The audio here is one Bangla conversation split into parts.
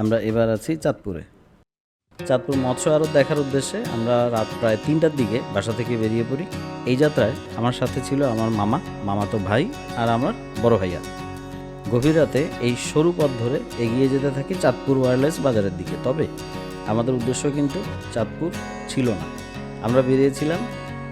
আমরা এবার আছি চাঁদপুরে। চাঁদপুর মৎস্য আড়ত দেখার উদ্দেশ্যে আমরা রাত প্রায় তিনটার দিকে বাসা থেকে বেরিয়ে পড়ি। এই যাত্রায় আমার সাথে ছিল আমার মামা মামাতো ভাই, আর আমার বড় ভাইয়া। গভীর রাতে এই সরু পথ ধরে এগিয়ে যেতে থাকি চাঁদপুর ওয়্যারলেস বাজারের দিকে। তবে আমাদের উদ্দেশ্য কিন্তু চাঁদপুর ছিল না। আমরা বেরিয়েছিলাম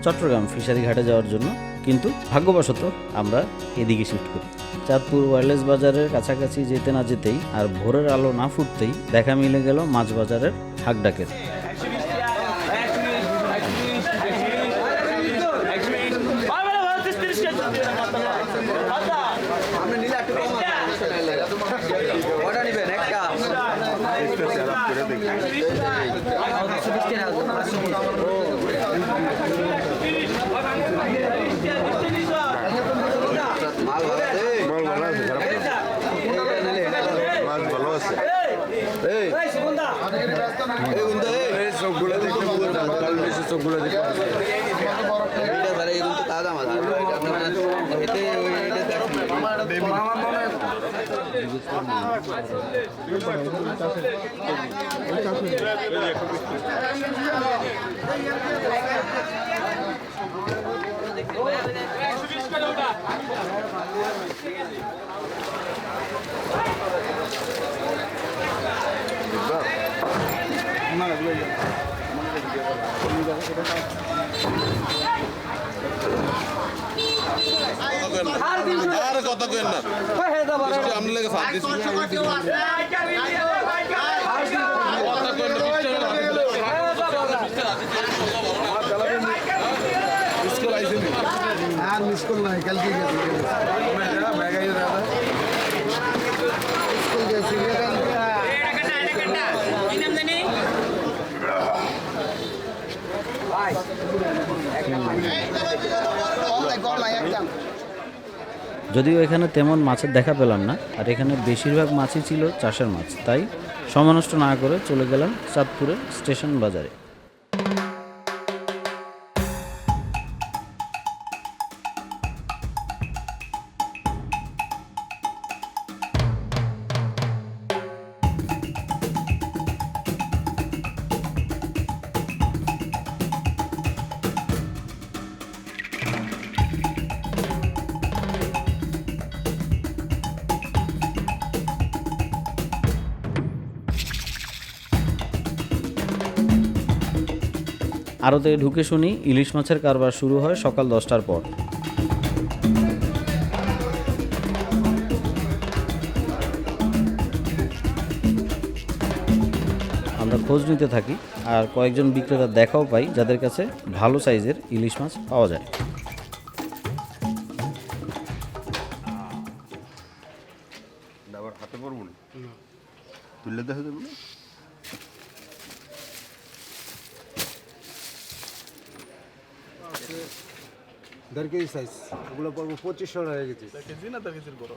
চট্টগ্রাম ফিশারি ঘাটে যাওয়ার জন্য, কিন্তু ভাগ্যবশত আমরা এদিকে শিফট করি। চাঁদপুর ওয়্যারলেস বাজারের কাছাকাছি যেতে না যেতেই আর ভোরের আলো না ফুটতেই দেখা মিলে গেল মাছ বাজারের হাকডাকের কটা সবগুলো দেখতে সবগুলো দেখতে মাছ আপনার এতে এটা আর কত কেন না। আমি লাগে ফাঁক দিছি। কেন আর মিস করল কালকে গেছি মেগাই দাদা স্কুল গেছি যদিও এখানে তেমন মাছের দেখা পেলাম না, আর এখানে বেশিরভাগ মাছই ছিল চাষের মাছ। তাই সমানষ্ট না করে চলে গেলাম চাঁদপুরের স্টেশন বাজারে। আড়তে ঢুকে শুনি, ইলিশ মাছের কারবার শুরু হয় সকাল দশটার পর। আমরা খোঁজ নিতে থাকি আর কয়েকজন বিক্রেতা দেখাও পাই যাদের কাছে ভালো সাইজের ইলিশ মাছ পাওয়া যায়। দেড় কেজি সাইজ ওগুলো পড়ব পঁচিশশো টাকা কেজি। কেজি না দেড় কেজির বড়?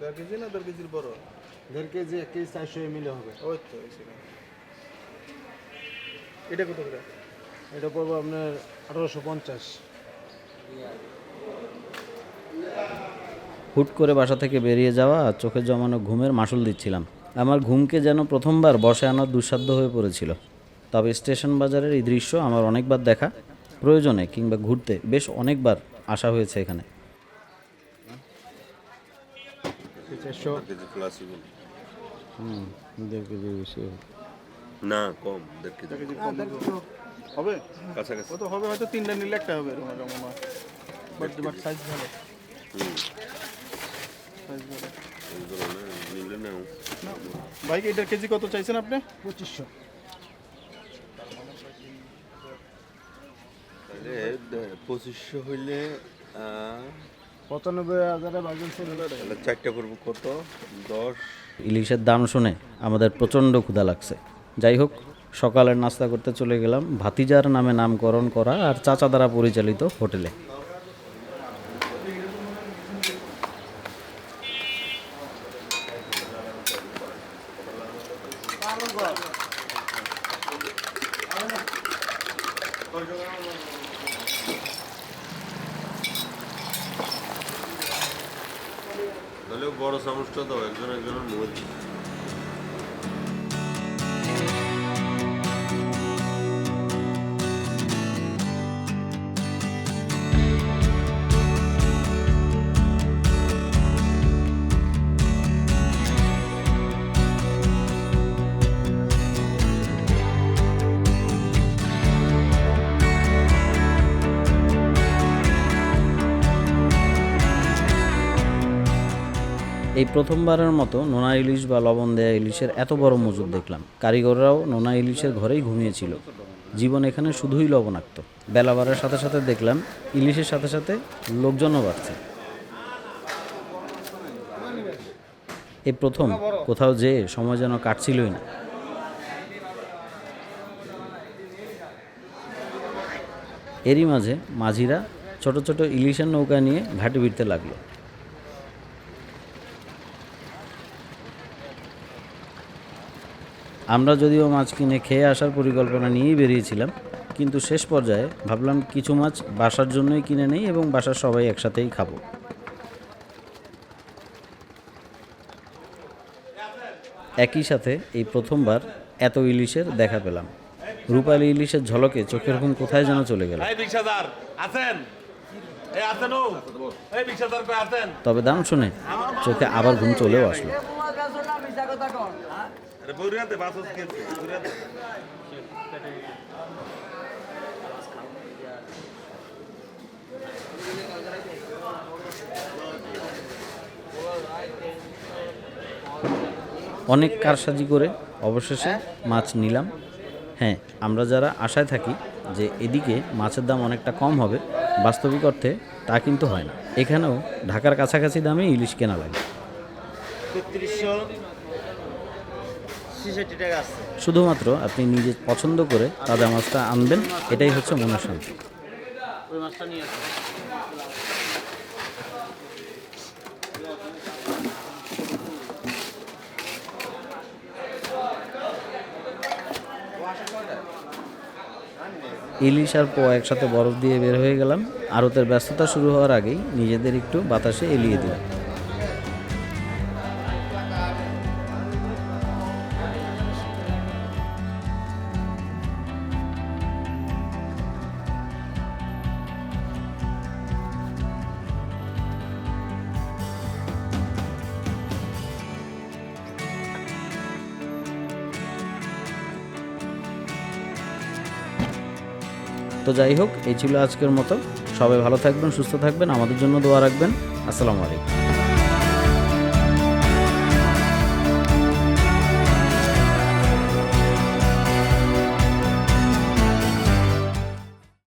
দেড় কেজি না দেড় কেজির বড়? দেড় কেজি এক কেজি চারশো এমএল হবে। ওই তো এটা কত করে? এটা পড়ব আপনার আঠারোশো পঞ্চাশ। হুট করে বাসা থেকে বেরিয়ে যাওয়া আর চোখে জমানো ঘুমের মাসুল দিচ্ছিলাম। আমার ঘুমকে যেন প্রথমবার বসে আনা দুঃসাধ্য হয়ে পড়েছিল। তবে স্টেশন বাজারের এই দৃশ্য আমার অনেকবার দেখা প্রয়োজনে কিংবা ঘুরতে বেশ অনেকবার আসা হয়েছে এখানে। না কম হবে। কাছাকাছি। কত হবে হয়তো তিনটা নিলে একটা হবে এরকম বাট সাইজ ভালো। ভাই এটার কেজি কত চাইছেন আপনি? পঁচিশশো তাহলে দে- পঁচিশশো হইলে পঁচানব্বই হাজারে বাজন তাহলে চারটা করব কত? দশ। ইলিশের দাম শুনে আমাদের প্রচণ্ড ক্ষুধা লাগছে। যাই হোক সকালের নাস্তা করতে চলে গেলাম ভাতিজার নামে নামকরণ করা আর চাচা দ্বারা পরিচালিত হোটেলে। তাহলে বড় চামচটা তো একজন একজনের মুখে এই প্রথমবারের মতো নোনা ইলিশ বা লবণ দেয়া ইলিশের এত বড় মজুদ দেখলাম। কারিগররাও নোনা ইলিশের ঘরেই ঘুমিয়েছিল। জীবন এখানে শুধুই লবণাক্ত। বেলা বাড়ার সাথে সাথে দেখলাম ইলিশের সাথে সাথে লোকজনও বাড়ছে। এই প্রথম, কোথাও যেয়ে সময় যেন কাটছিলই না। এরই মাঝে মাঝিরা ছোট ছোট ইলিশের নৌকা নিয়ে ঘাটে ফিরতে লাগল। আমরা যদিও মাছ কিনে খেয়ে আসার পরিকল্পনা নিয়েই বেরিয়েছিলাম, কিন্তু শেষ পর্যায়ে ভাবলাম কিছু মাছ বাসার জন্যই কিনে নেই এবং বাসার সবাই একসাথেই খাব। একই সাথে এই প্রথমবার এত ইলিশের দেখা পেলাম। রূপালী ইলিশের ঝলকে চোখের ঘুম কোথায় যেন চলে গেল। আছেন তবে দাম শুনে চোখে আবার ঘুম চলেও আসলো। অনেক কারসাজি করে অবশেষে মাছ নিলাম। হ্যাঁ আমরা যারা আশায় থাকি যে এদিকে মাছের দাম অনেকটা কম হবে বাস্তবিক অর্থে তা কিন্তু হয় না। এখানেও ঢাকার কাছাকাছি দামে ইলিশ কেনা লাগে। শুধুমাত্র আপনি নিজে পছন্দ করে তাজা মাছটা আনবেন এটাই হচ্ছে মনের শান্তি। ওই মাছটা নিয়ে ইলিশ আর পোয়া একসাথে বরফ দিয়ে বের হয়ে গেলাম। আড়তের ব্যস্ততা শুরু হওয়ার আগেই নিজেদের একটু বাতাসে এলিয়ে দিলাম। তো যাই হোক, এই ছিল আজকের মতো। সবাই ভালো থাকবেন, সুস্থ থাকবেন, আমাদের জন্য দোয়া রাখবেন। আসসালামু আলাইকুম।